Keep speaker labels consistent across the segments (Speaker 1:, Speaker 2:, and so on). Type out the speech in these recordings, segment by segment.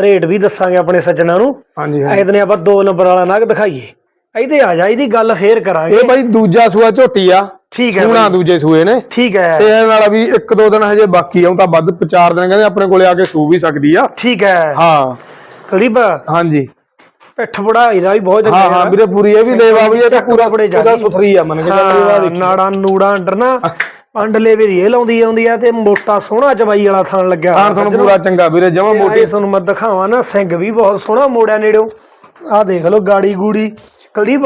Speaker 1: Rate ਵੀ ਦੱਸਾਂਗੇ ਆਪਣੇ ਸੱਜਣਾ ਨੂੰ।
Speaker 2: ਹਾਂਜੀ ਹਾਂਜੀ।
Speaker 1: ਇਹਦਨੇ ਆਪਾਂ ਦੋ ਨੰਬਰ ਵਾਲਾ ਨਗ ਦਿਖਾਈਏ। ਇਹਦੇ ਆ ਜਾ ਇਹਦੀ ਗੱਲ ਫੇਰ ਕਰਾਂਗੇ।
Speaker 2: ਇਹ ਬਾਈ ਦੂਜਾ ਸੂਆ ਝੋਟੀ ਆ।
Speaker 1: ਠੀਕ ਹੈ
Speaker 2: ਸੂਣਾ। ਦੂਜੇ ਸੂਏ ਨੇ।
Speaker 1: ਠੀਕ ਹੈ।
Speaker 2: ਤੇ ਇਹ ਨਾਲ ਵੀ ਇੱਕ ਦੋ ਦਿਨ ਹਜੇ ਬਾਕੀ ਆ ਉਹ ਤਾਂ ਵੱਧ ਚਾਰ ਦਿਨ ਕਹਿੰਦੇ ਆਪਣੇ ਕੋਲੇ ਆ ਕੇ ਸੂ ਵੀ ਸਕਦੀ ਆ।
Speaker 1: ਠੀਕ ਹੈ।
Speaker 2: ਹਾਂ।
Speaker 1: ਕੁਲਦੀਪ
Speaker 2: ਹਾਂਜੀ।
Speaker 1: ਪਿੱਠ ਬੜਾਈ ਦਾ ਵੀ ਬਹੁਤ
Speaker 2: ਹਾਂ ਹਾਂ ਵੀਰੇ ਪੂਰੀ ਇਹ ਵੀ ਲੇਵਾ ਵੀ ਇਹ ਤਾਂ ਪੂਰਾ
Speaker 1: ਜ਼ਿਆਦੀ।
Speaker 2: ਸੁਥਰੀ ਆ ਮੰਨ ਕੇ ਚੱਲ
Speaker 1: ਹਾਂ, ਨੂੜਾਂ ਅੰਡਰ ਨਾ। ਅੰਡਲੇ ਵੀ ਇਹ ਲਾਉਂਦੀ ਆਉਂਦੀ ਆ ਤੇ ਮੋਟਾ ਸੋਹਣਾ ਚਬਾਈ ਵਾਲਾ ਥਾਣ ਲੱਗਿਆ
Speaker 2: ਹਾਂ ਤੁਹਾਨੂੰ ਪੂਰਾ ਚੰਗਾ ਵੀਰੇ ਜਮਾ
Speaker 1: ਮੋਟੀ ਤੁਹਾਨੂੰ ਮੈਂ ਦਿਖਾਵਾਂ ਨਾ ਸਿੰਘ ਵੀ ਬਹੁਤ ਸੋਹਣਾ ਮੋੜਿਆ ਨੇੜਿਓ। ਆਹ ਦੇਖ ਲਓ ਗਾੜੀ ਗੂੜੀ। ਕੁਲਦੀਪ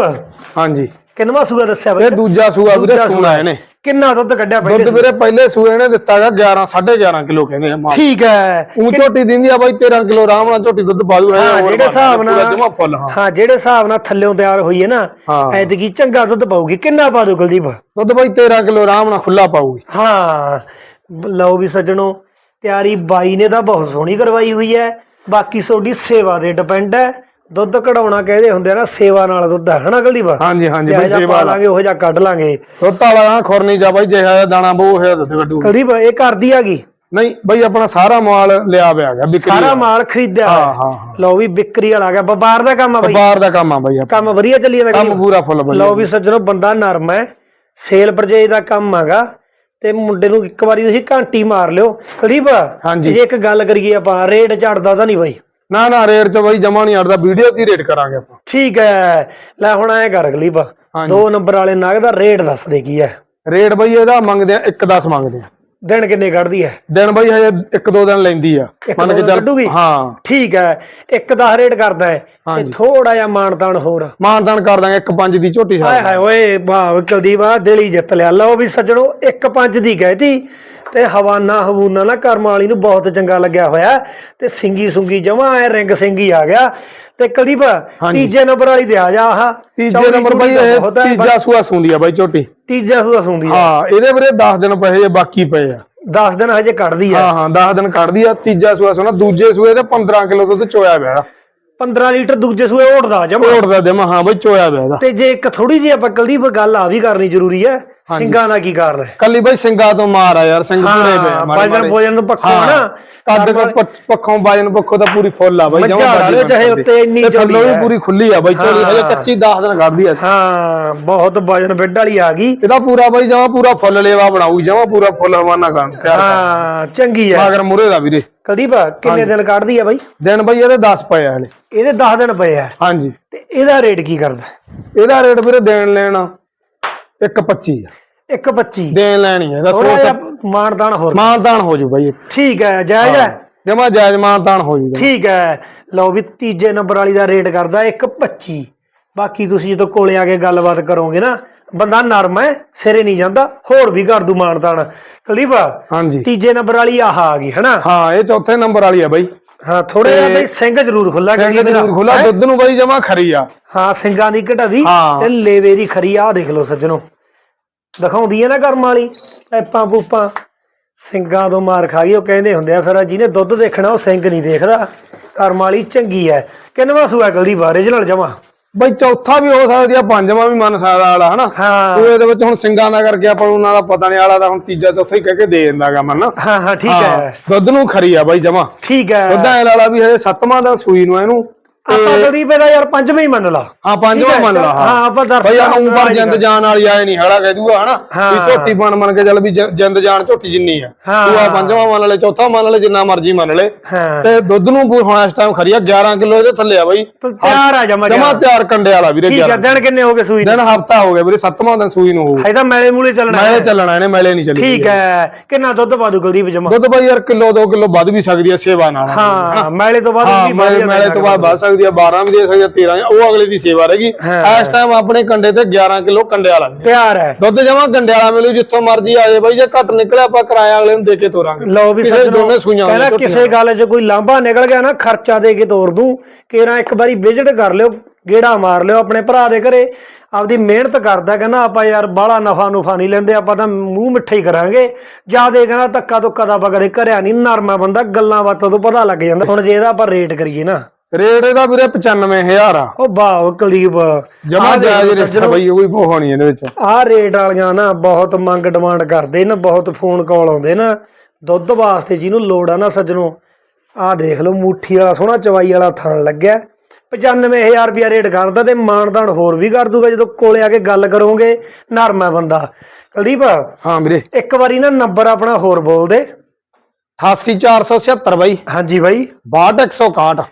Speaker 2: ਹਾਂਜੀ।
Speaker 1: ਕਿੰਨਵਾ ਸੂਆ ਦੱਸਿਆ ਬਈ?
Speaker 2: ਇਹ ਦੂਜਾ ਸੂਆ ਵੀਰੇ ਸੂਣਾ ਇਹਨੇ।
Speaker 1: ਕਿੰਨਾ ਦੁੱਧ ਕੱਢਿਆ
Speaker 2: ਦੁੱਧ
Speaker 1: ਪਹਿਲੇ
Speaker 2: ਵੀਰੇ ਪਹਿਲੇ ਸੂਏ ਨੇ ਦਿੱਤਾਗਾ 11 11.5 ਕਿਲੋ ਕਹਿੰਦੇ ਆ ਮਾਲ।
Speaker 1: ਠੀਕ ਹੈ।
Speaker 2: ਉਹ ਝੋਟੀ ਦਿੰਦੀ ਆ ਬਾਈ 13 ਕਿਲੋ ਆਰਾਮ ਨਾਲ ਝੋਟੀ ਦੁੱਧ ਬਾਦੂ ਹੈ
Speaker 1: ਹਾਂ ਜਿਹੜੇ ਹਿਸਾਬ ਨਾਲ
Speaker 2: ਜਮਾ ਫੁੱਲ ਹਾਂ।
Speaker 1: ਹਾਂ ਜਿਹੜੇ ਹਿਸਾਬ ਨਾਲ ਥੱਲਿਓਂ ਤਿਆਰ ਹੋਈ ਹੈ ਨਾ। ਐਤਕੀ ਚੰਗਾ ਦੁੱਧ ਪਾਊਗੀ। ਕਿੰਨਾ ਪਾ ਦੂ ਕੁਲਦੀਪ?
Speaker 2: ਦੁੱਧ ਬਾਈ 13 ਕਿਲੋ ਆਰਾਮ ਨਾਲ ਖੁੱਲਾ ਪਾਊਗੀ।
Speaker 1: ਹਾਂ ਲਓ ਵੀ ਸੱਜਣੋ ਤਿਆਰੀ ਬਾਈ ਨੇ ਤਾਂ ਬਹੁਤ ਸੋਹਣੀ ਕਰਵਾਈ ਹੋਈ ਹੈ। ਬਾਕੀ ਤੁਹਾਡੀ ਸੇਵਾ ਦੇ ਡਿਪੈਂਡ ਹੈ। ਦੁੱਧ ਕਢਾਉਣਾ ਕਹਿੰਦੇ ਹੁੰਦੇ ਆ ਨਾ ਸੇਵਾ ਨਾਲ ਦੁੱਧ ਹੈ ਹਨਾ ਕੁਲਦੀਪ?
Speaker 2: ਹਾਂਜੀ ਹਾਂਜੀ
Speaker 1: ਜਿਹੋ
Speaker 2: ਬਾਈ
Speaker 1: ਜਿਹਾ
Speaker 2: ਸੇਵਾ
Speaker 1: ਲਾਂਗੇ ਉਹ ਜਿਹਾ ਕੱਢ ਲਾਂਗੇ।
Speaker 2: ਦੁੱਧ ਵਾਲਾ ਖੁਰਨੀ ਜਾ ਬਾਈ ਜਿਹੜਾ ਦਾਣਾ ਬੋ ਹੋਇਆ ਦੁੱਧ ਕੱਢੂ।
Speaker 1: ਕੁਲਦੀਪ ਇਹ ਕਰਦੀ ਹੈਗੀ
Speaker 2: ਨਹੀਂ ਬਾਈ ਆਪਣਾ ਸਾਰਾ ਮਾਲ ਲਿਆ ਪਿਆ ਹੈਗਾ ਵਿਕਰੀ
Speaker 1: ਸਾਰਾ। ਮਾਲ ਖਰੀਦਿਆ
Speaker 2: ਹਾਂ। ਹਾਂ ਹਾਂ।
Speaker 1: ਲਓ ਵੀ ਵਿਕਰੀ ਵਾਲਾ ਆ ਗਿਆ। ਵਪਾਰ ਦਾ ਕੰਮ ਆ ਬਾਈ।
Speaker 2: ਬਾਹਰ ਦਾ ਕੰਮ ਆ ਬਾਈ
Speaker 1: ਕੰਮ ਵਧੀਆ ਚੱਲੀ ਜਾਂਦਾ
Speaker 2: ਕੰਮ ਪੂਰਾ ਫੁੱਲ ਬਾਈ
Speaker 1: ਲਓ ਵੀ ਸੱਜਣੋ ਬੰਦਾ ਨਰਮ ਹੈ। ਸੇਲ ਪਰਚੇਜ ਦਾ ਕੰਮ ਹੈਗਾ। ਤੇ ਮੁੰਡੇ ਨੂੰ ਇੱਕ ਵਾਰੀ ਤੁਸੀਂ ਘੰਟੀ ਮਾਰ ਲਿਓ। ਕੁਲਦੀਪ
Speaker 2: ਹਾਂਜੀ।
Speaker 1: ਜੇ ਇੱਕ ਗੱਲ ਕਰੀਏ ਆਪਾਂ ਰੇਟ ਝੜਦਾ ਤਾਂ ਨਹੀਂ ਬਾਈ।
Speaker 2: ਨਾ ਨਾ ਰੇਟ ਚ ਬਾਈ ਜਮਾ ਨਹੀਂ ਅੜਦਾ ਵੀਡੀਓ ਦੀ ਰੇਟ ਕਰਾਂਗੇ ਆਪਾਂ।
Speaker 1: ਠੀਕ ਹੈ। ਲੈ ਹੁਣ ਐ ਕਰ ਕੁਲਦੀਪ
Speaker 2: ਹਾਂਜੀ।
Speaker 1: ਦੋ ਨੰਬਰ ਵਾਲੇ ਨਗ ਦਾ ਰੇਟ ਦੱਸ ਦੇ ਕੀ ਹੈ।
Speaker 2: ਰੇਟ ਬਾਈ ਇਹਦਾ ਮੰਗਦੇ ਆ 1.10 ਮੰਗਦੇ ਆ।
Speaker 1: ਦਿਨ ਕਿੰਨੇ ਕੱਢਦੀ ਹੈ?
Speaker 2: ਦਿਨ ਬਾਈ ਹਜੇ ਇੱਕ ਦੋ ਦਿਨ ਲੈਂਦੀ ਆ। ਮੰਨ ਕੇ ਚੱਲ
Speaker 1: ਕੱਢੂਗੀ?
Speaker 2: ਹਾਂ।
Speaker 1: ਠੀਕ ਹੈ ਇੱਕ ਦਾ ਰੇਟ ਕਰਦਾ ਹੈ। ਤੇ। ਥੋੜਾ ਜਿਹਾ ਮਾਨਤਾਨ ਹੋਰ।
Speaker 2: ਮਾਨਦਾਨ ਕਰ ਦਾਂਗੇ ਇੱਕ ਪੰਜ ਦੀ ਝੋਟੀ
Speaker 1: ਹਾਏ
Speaker 2: ਸਾਡੀ
Speaker 1: ਹਾਏ ਓਏ ਵਾਹ ਕੁਲਦੀਪ ਆ ਦਿਲ ਜਿੱਤ ਲਿਆ। ਲਓ ਵੀ ਸੱਜਣੋ ਇੱਕ ਪੰਜ ਦੀ ਕਹਿਤੀ। ਤੇ ਹਵਾਨਾ ਹਵੂਨਾ ਨਾ ਕਰਮ ਵਾਲੀ ਨੂੰ ਬਹੁਤ ਚੰਗਾ ਲੱਗਿਆ ਹੋਇਆ। ਤੇ ਸਿੰਗੀ ਸੁੰਗੀ ਜਮਾ ਐ ਰਿੰਗ ਸਿੰਗੀ ਆ ਗਿਆ। ਤੇ ਕੁਲਦੀਪ
Speaker 2: ਹਾਂਜੀ।
Speaker 1: ਤੀਜੇ ਨੰਬਰ ਵਾਲੀ ਤੇ ਆ ਜਾ ਆਹ।
Speaker 2: ਤੀਜੇ ਨੰਬਰ ਬਾਈ ਇਹ ਤੀਜਾ ਸੂਆ ਸੁੰਦੀ ਆ ਬਾਈ ਝੋਟੀ
Speaker 1: ਤੀਜਾ ਸੂਆ ਸੁੰਦੀ ਆ।
Speaker 2: ਹਾਂ ਇਹਦੇ ਵੀਰੇ 10 ਦਿਨ ਪਏ ਜੇ ਬਾਕੀ ਪਏ ਆ।
Speaker 1: 10 ਦਿਨ ਹਜੇ ਕੱਢਦੀ ਆ।
Speaker 2: ਹਾਂ ਹਾਂ 10 ਦਿਨ ਕੱਢਦੀ ਆ ਤੀਜਾ ਸੂਆ ਸੁਣਾ ਦੂਜੇ ਸੂਏ ਤੇ 15 ਕਿਲੋ ਦੁੱਧ ਚੋਇਆ ਪਿਆ
Speaker 1: 15 ਲੀਟਰ ਦੂਜੇ ਸੂਏ ਓੜਦਾ ਜਮਾ।
Speaker 2: ਓੜ ਦਾ ਦੇਮਾ ਹਾਂ ਬਾਈ ਚੋਇਆ ਇਹਦਾ
Speaker 1: ਤੇ ਜੇ ਇੱਕ ਥੋੜੀ ਜਿਹੀ ਆਪਾਂ ਕੁਲਦੀਪ ਗੱਲ ਆ ਵੀ ਕਰਨੀ ਜ਼ਰੂਰੀ ਹੈ। ਸਿੰਘਾਂ ਨਾਲ ਕੀ ਕਾਰਨ ਹੈ?
Speaker 2: ਕੱਲੀ ਬਾਈ ਸਿੰਘਾਂ ਤੋਂ ਮਾਰ ਆ ਯਾਰ ਸਿੰਘ ਪੂਰੇ ਪਏ ਆ ਮਾੜੇ
Speaker 1: ਭਜਨ
Speaker 2: ਮਾੜੇ।
Speaker 1: ਭੋਜਨ ਨੂੰ ਪੱਖੋਂ
Speaker 2: ਹਾਂ।
Speaker 1: ਨਾ
Speaker 2: ਕੱਦ ਕੋ ਪੱਖੋਂ ਬਾਜਨ ਪੱਖੋਂ ਤਾਂ ਪੂਰੀ ਫੁੱਲ ਆ ਬਾਈ
Speaker 1: ਮੱਝਾਂ ਵਾਲੇ ਚਾਹੇ। ਉੱਤੇ ਇੰਨੀ ਚੌੜੀ
Speaker 2: ਥੱਲੋਂ ਵੀ। ਪੂਰੀ ਖੁੱਲੀ ਆ ਬਾਈ ਚੋਲੀ ਹਜੇ
Speaker 1: ਹਾਂ।
Speaker 2: ਕੱਚੀ 10 ਦਿਨ ਕੱਢਦੀ ਆ।
Speaker 1: ਹਾਂ ਬਹੁਤ ਵਜਨ ਬੈੱਡ ਵਾਲੀ ਆ ਗਈ।
Speaker 2: ਇਹਦਾ ਪੂਰਾ ਬਾਈ ਜਮਾ ਪੂਰਾ ਫੁੱਲ ਲੇਵਾ ਬਣਾਊ ਜਮਾ ਪੂਰਾ ਫੁੱਲ ਹਵਾਨਾ ਕਰਨ ਤਿਆਰ
Speaker 1: ਹਾਂ ਚੰਗੀ ਹੈ।
Speaker 2: ਮਗਰ ਮੁਰੇ ਦਾ ਵੀਰੇ।
Speaker 1: ਕੁਲਦੀਪ ਕਿੰਨੇ ਦਿਨ ਕੱਢਦੀ ਆ ਬਾਈ?
Speaker 2: ਦਿਨ ਬਾਈ ਇਹਦੇ 10 ਪਏ ਆ ਹਲੇ
Speaker 1: ਇਹਦੇ 10 ਦਿਨ ਪਏ ਆ।
Speaker 2: ਹਾਂਜੀ।
Speaker 1: ਤੇ ਇਹਦਾ ਰੇਟ ਕੀ ਕਰਦਾ?
Speaker 2: ਇਹਦਾ ਰੇਟ ਵੀਰੇ ਦੇਣ ਲੈਣ 1.25 ਆ।
Speaker 1: 1.25
Speaker 2: ਦੇਣ ਲੈਣੀ ਹੈ ਇਹਦਾ
Speaker 1: ਥੋੜਾ
Speaker 2: ਸੋਚ
Speaker 1: ਜਿਹਾ ਮਾਨਦਾਨ ਹੋਰ।
Speaker 2: ਹੋ ਜੂ ਬਾਈ
Speaker 1: ਠੀਕ ਹੈ ਜਾਇਜ਼ ਹੈ?
Speaker 2: ਜਮਾ ਜਾਇਜ਼ ਮਾਨਤਾਨ ਹੋ ਜੂਗਾ
Speaker 1: ਠੀਕ ਹੈ। ਲਓ ਵੀ ਤੀਜੇ ਨੰਬਰ ਵਾਲੀ ਦਾ ਰੇਟ ਕਰਦਾ 1.25 ਬਾਕੀ ਤੁਸੀਂ ਜਦੋਂ ਕੋਲੇ ਆ ਕੇ ਗੱਲਬਾਤ ਕਰੋਗੇ ਨਾ ਬੰਦਾ ਨਰਮ ਹੈ ਸਿਰੇ ਨਹੀਂ ਜਾਂਦਾ ਹੋਰ ਵੀ ਕਰ ਦੂ ਮਾਨਦਾਨ। ਕੁਲਦੀਪ
Speaker 2: ਹਾਂਜੀ।
Speaker 1: ਤੀਜੇ ਨੰਬਰ ਵਾਲੀ ਆਹ ਆ ਗਈ ਹਨਾ?
Speaker 2: ਹਾਂ ਇਹ ਚੌਥੇ ਨੰਬਰ ਵਾਲੀ ਆ ਬਾਈ।
Speaker 1: ਹਾਂ ਥੋੜੇ ਜਿਹਾ ਬਈ ਸਿੰਘ ਜ਼ਰੂਰ ਖੁੱਲਾ
Speaker 2: ਸਿੰਘ ਜ਼ਰੂਰ ਖੁੱਲਾ ਦੁੱਧ ਨੂੰ ਬਾਈ ਜਮਾ ਖਰੀ ਆ।
Speaker 1: ਹਾਂ ਸਿੰਘਾਂ ਦੀ ਘਟਵੀ
Speaker 2: ਹਾਂ।
Speaker 1: ਤੇ ਲੇਵੇ ਦੀ ਖਰੀ ਆ ਦੇਖ ਲਓ ਸੱਜਣੋ। ਦਿਖਾਉਂਦੀ ਹੈ ਨਾ ਕਰਮ ਵਾਲੀ ਪੈਪਾਂ ਪੂਪਾਂ। ਸਿੰਘਾਂ ਤੋਂ ਮਾਰ ਖਾ ਗਈ ਉਹ ਕਹਿੰਦੇ ਹੁੰਦੇ ਆ ਫਿਰ ਜਿਹਨੇ ਦੁੱਧ ਦੇਖਣਾ ਉਹ ਸਿੰਘ ਨਹੀਂ ਦੇਖਦਾ। ਕਰਮ ਵਾਲੀ ਚੰਗੀ ਹੈ ਕਿੰਨਵਾ ਸੂਆ ਗਲਦੀ ਓਰੀਜਨਲ ਜਮਾ।
Speaker 2: ਬਾਈ ਚੌਥਾ ਵੀ ਹੋ ਸਕਦੀ ਆ ਪੰਜਵਾਂ ਵੀ ਮੰਨ ਸਕਦਾ ਆਲਾ ਹਨਾ?
Speaker 1: ਹਾਂ।
Speaker 2: ਉਹ ਇਹਦੇ ਵਿੱਚ ਹੁਣ ਸਿੰਘਾਂ ਦਾ ਕਰਕੇ ਆਪਾਂ ਨੂੰ ਉਹਨਾਂ ਦਾ ਪਤਾ ਨਹੀਂ ਆਲਾ ਦਾ ਹੁਣ ਤੀਜਾ ਚੌਥਾ ਹੀ ਕਹਿ ਕੇ ਦੇ ਦਿੰਦਾਗਾ ਮਨ।
Speaker 1: ਹਾਂ ਹਾਂ ਠੀਕ ਹੈ
Speaker 2: ਦੁੱਧ ਨੂੰ ਖਰੀ ਆ ਬਾਈ ਜਮਾ।
Speaker 1: ਠੀਕ ਹੈ।
Speaker 2: ਦੁੱਧ ਐ ਲਾਲਾ ਵੀ ਹਜੇ ਸੱਤਵਾਂ ਦਾ ਸੂਈ ਨੂੰ ਇਹਨੂੰ।
Speaker 1: ਆਪਾਂ ਗਲਦੀਪ ਇਹਦਾ ਯਾਰ ਪੰਜਵੇਂ ਹੀ ਮੰਨ ਲਾ।
Speaker 2: ਹਾਂ ਪੰਜਵਾਂ
Speaker 1: ਹੈ,
Speaker 2: ਮੰਨ ਲਾ
Speaker 1: ਹਾਂ, ਆਪਾਂ ਦਰਸ਼ਕਾਂ
Speaker 2: ਆ
Speaker 1: ਨੂੰ
Speaker 2: ਪਰ ਜਿੰਦ ਜਾਨ ਵਾਲੀ ਆਏ ਨਹੀਂ ਹੜਾ ਕਹਿ ਦੂਗਾ ਹਨਾ?
Speaker 1: ਹਾਂ।
Speaker 2: ਵੀ ਝੋਟੀ ਬਣ ਮੰਨ ਕੇ ਚੱਲ ਵੀ ਜਿੰਦ ਜਾਨ ਝੋਟੀ ਜਿੰਨੀ ਆ।
Speaker 1: ਹਾਂ।
Speaker 2: ਤੂੰ ਆ ਪੰਜਵਾਂ ਮੰਨ ਲੈ ਚੌਥਾ ਮੰਨ ਲੈ ਜਿੰਨਾ ਮਰਜ਼ੀ ਮੰਨ ਲੈ।
Speaker 1: ਹਾਂ।
Speaker 2: ਤੇ ਦੁੱਧ ਨੂੰ ਹੁਣ ਇਸ ਟਾਈਮ ਖਰੀ ਆ 11 ਕਿਲੋ ਇਹਦੇ ਥੱਲੇ ਆ ਬਾਈ।
Speaker 1: ਤਿਆਰ ਆ ਜਮਾ
Speaker 2: ਜਮਾ ਤਿਆਰ। ਕੰਡੇ ਵਾਲਾ ਵੀਰੇ
Speaker 1: ਠੀਕ ਹੈ
Speaker 2: 11
Speaker 1: ਦਿਨ ਕਿੰਨੇ ਹੋ ਗਏ ਸੂਈ
Speaker 2: ਦਿਨ ਹਫਤਾ ਹੋ ਗਿਆ ਵੀਰੇ ਸੱਤਵਾਂ ਦਿਨ ਸੂਈ ਨੂੰ ਹੋਊ
Speaker 1: ਇਹਦਾ ਮੈਲੇ ਮੂਲੇ ਚੱਲਣਾ
Speaker 2: ਮੈਲੇ
Speaker 1: ਹੈ।
Speaker 2: ਚੱਲਣਾ ਇਹਨੇ ਮੈਲੇ ਨਹੀਂ ਚੱਲੀ।
Speaker 1: ਠੀਕ ਹੈ। ਕਿੰਨਾ ਦੁੱਧ ਪਾ ਦੂ ਗਲਦੀਪ ਜਮਾ?
Speaker 2: ਦੁੱਧ ਬਾਈ ਯਾਰ ਕਿਲੋ 2 ਕਿਲੋ ਵੱਧ ਵੀ ਸਕਦੀ ਆ ਸੇਵਾ ਨਾਲ।
Speaker 1: ਹਾਂ ਮੈਲੇ ਤੋਂ ਬਾਅਦ
Speaker 2: ਹਾਂ
Speaker 1: ਵੀ
Speaker 2: ਮੈਲੇ ਤੋਂ ਬਾਅਦ ਵੱਧ ਸਕਦੀ ਆ 12 ਵੀ ਦੇ ਸਕਦੀ ਆ 13 ਉਹ ਅਗਲੇ ਦੀ ਸੇਵਾ ਰਹੇਗੀ। ਇਸ ਟਾਈਮ ਆਪਣੇ ਕੰਡੇ ਤੇ 11 ਕਿਲੋ ਕੰਡੇ ਵਾਲਾ।
Speaker 1: ਤਿਆਰ ਹੈ।
Speaker 2: ਦੁੱਧ ਜਮਾ ਕੰਡੇ ਵਾਲਾ ਮਿਲੂ ਜਿੱਥੋਂ ਮਰਜ਼ੀ ਆ ਜਾਏ ਬਾਈ ਜੇ ਘੱਟ ਨਿਕਲਿਆ ਆਪਾਂ ਕਿਰਾਇਆ ਅਗਲੇ ਨੂੰ ਦੇ ਕੇ ਤੋਰਾਂਗੇ।
Speaker 1: ਲਓ ਵੀ
Speaker 2: ਦੋਨੇ ਸੂਈਆਂ ਹੋਈਆਂ
Speaker 1: ਕਿਸੇ ਗੱਲ 'ਚ ਕੋਈ ਲਾਂਭਾ ਨਿਕਲ ਗਿਆ ਨਾ ਖਰਚਾ ਦੇ ਕੇ ਤੋਰ ਦੂੰ। ਕੇਰਾ ਇੱਕ ਵਾਰੀ ਵਿਜ਼ਿਟ ਕਰ ਲਿਓ ਗੇੜਾ ਮਾਰ ਲਿਓ ਆਪਣੇ ਭਰਾ ਦੇ ਘਰੇ। ਆਪਦੀ ਮਿਹਨਤ ਕਰਦਾ ਕਹਿੰਦਾ ਆਪਾਂ ਯਾਰ ਬਾਹਲਾ ਨਫਾ ਨੁਫਾ ਨਹੀਂ ਲੈਂਦੇ ਆਪਾਂ ਤਾਂ ਮੂੰਹ ਮਿੱਠਾ ਹੀ ਕਰਾਂਗੇ। ਜਿਆਦੇ ਕਹਿੰਦਾ ਧੱਕਾ ਧੁੱਕਾ ਦਾ ਆਪਾਂ ਕਦੇ ਕਰਿਆ ਨਹੀਂ ਨਰਮਾ ਬੰਦਾ ਗੱਲਾਂ ਬਾਤਾਂ ਤੋਂ ਪਤਾ ਲੱਗ ਜਾਂਦਾ। ਹੁਣ ਜੇ ਇਹਦਾ ਆਪਾਂ ਰੇਟ ਕਰੀਏ ਨਾ
Speaker 2: ਰੇਟ ਇਹਦਾ ਵੀਰੇ 95000 ਆ।
Speaker 1: ਉਹ ਵਾਹ ਕਲੀਬ।
Speaker 2: ਜਮਾ ਜਾਇਜ਼ ਰੇਟ ਆ ਬਾਈ ਕੋਈ ਭੋਹ ਨਹੀਂ ਇਹਦੇ ਵਿੱਚ।
Speaker 1: ਆਹ ਰੇਟ ਵਾਲੀਆਂ ਨਾ ਬਹੁਤ ਮੰਗ ਡਿਮਾਂਡ ਕਰਦੇ ਨਾ ਬਹੁਤ ਫੋਨ ਕਾਲ ਆਉਂਦੇ ਨਾ। ਦੁੱਧ ਵਾਸਤੇ ਜਿਹਨੂੰ ਲੋੜ ਆ ਨਾ ਸੱਜਣੋ ਆਹ ਦੇਖ ਲਓ ਮੁੱਠੀ ਵਾਲਾ ਸੋਹਣਾ ਚਵਾਈ ਵਾਲਾ ਥਣ ਲੱਗਿਆ। 95000 ਰੁਪਿਆ ਰੇਟ ਕਰਦਾ ਤੇ ਮਾਨਦਾਨ ਹੋਰ ਵੀ ਕਰ ਦੂਗਾ ਜਦੋਂ ਕੋਲੇ ਆ ਕੇ ਗੱਲ ਕਰੋਗੇ ਨਰਮ ਬੰਦਾ। ਕੁਲਦੀਪ
Speaker 2: ਹਾਂ ਵੀਰੇ।
Speaker 1: ਇੱਕ ਵਾਰੀ ਨਾ ਨੰਬਰ ਆਪਣਾ ਹੋਰ ਬੋਲ ਦੇ।
Speaker 2: 88477 ਬਾਈ।
Speaker 1: ਹਾਂਜੀ ਬਾਈ।
Speaker 2: 62161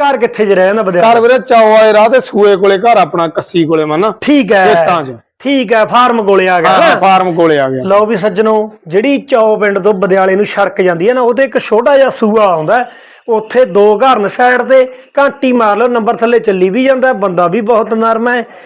Speaker 1: ਘਰ ਕਿੱਥੇ ਜ ਰਹਿ ਨਾ ਬਦਿਆ
Speaker 2: ਘਰ ਵੀਰੇ ਚੌਆਏ ਰਾਹ ਤੇ ਸੂਏ ਕੋਲੇ ਘਰ ਆਪਣਾ ਕੱਸੀ ਕੋਲੇ ਮਨ
Speaker 1: ਠੀਕ ਹੈ।
Speaker 2: ਖੇਤਾਂ 'ਚ।
Speaker 1: ਠੀਕ ਹੈ ਫਾਰਮ ਕੋਲੇ ਆ ਗਿਆ ਨਾ।
Speaker 2: ਫਾਰਮ ਕੋਲੇ ਆ ਗਿਆ।
Speaker 1: ਲਓ ਵੀ ਸੱਜਣੋ ਜਿਹੜੀ ਚੌ ਪਿੰਡ ਤੋਂ ਬਦਿਆਲੇ ਨੂੰ ਸੜਕ ਜਾਂਦੀ ਹੈ ਨਾ ਉਹਤੇ ਇੱਕ ਛੋਟਾ ਜਿਹਾ ਸੂਆ ਆਉਂਦਾ ਹੈ। ਉੱਥੇ ਦੋ ਘਰ ਨੇ ਸਾਈਡ ਤੇ ਘੰਟੀ ਮਾਰ ਲਓ ਨੰਬਰ ਥੱਲੇ ਚੱਲੀ ਵੀ ਜਾਂਦਾ ਹੈ, ਬੰਦਾ ਵੀ ਬਹੁਤ ਨਰਮ ਹੈ।